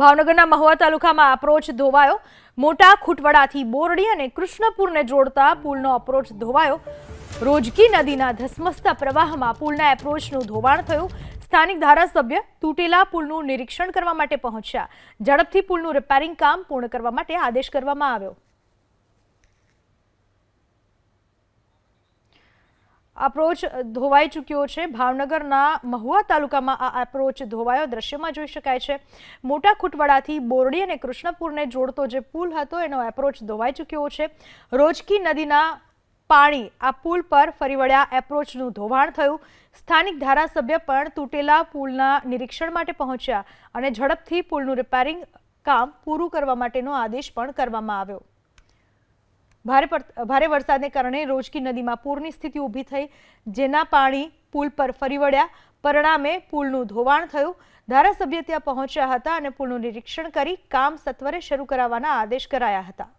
ભાવનગરના મહુવા તાલુકામાં અપ્રોચ ધોવાયો. મોટા ખૂટવડાથી બોરડી અને કૃષ્ણપુરને જોડતા પુલનો અપ્રોચ ધોવાયો. રોજકી નદીના ધસમસતા પ્રવાહમાં પુલના એપ્રોચનું ધોવાણ થયું. સ્થાનિક ધારાસભ્ય તૂટેલા પુલનું નિરીક્ષણ કરવા માટે પહોંચ્યા. ઝડપથી પુલનું રિપેરિંગ કામ પૂર્ણ કરવા માટે આદેશ કરવામાં આવ્યો. અપ્રોચ ધોવાઈ ચૂક્યો છે. ભાવનગરના મહુવા તાલુકામાં આ અપ્રોચ ધોવાયો. દ્રશ્યમાં જોઈ શકાય છે. મોટા ખૂટવાડાથી બોરડી અને કૃષ્ણપુરને જોડતો જે પુલ હતો, એનો એપ્રોચ ધોવાઈ ચૂક્યો છે. રોજકી નદીના પાણી આ પુલ પર ફરી વળ્યા એપ્રોચનું ધોવાણ થયું. સ્થાનિક ધારાસભ્ય પણ તૂટેલા પુલના નિરીક્ષણ માટે પહોંચ્યા અને ઝડપથી પુલનું રિપેરિંગ કામ પૂરું કરવા માટેનો આદેશ પણ કરવામાં આવ્યો. ભારે ભારે વરસાદને કારણે રોજકી નદીમાં પૂરની સ્થિતિ ઊભી થઈ. જેના પાણી પુલ પર ફરી વળ્યા. પરિણામે પુલનું ધોવાણ થયું. ધારાસભ્ય ત્યાં પહોંચ્યા હતા અને પુલનું નિરીક્ષણ કરી કામ સત્વરે શરૂ કરાવવાના આદેશ કરાયા હતા.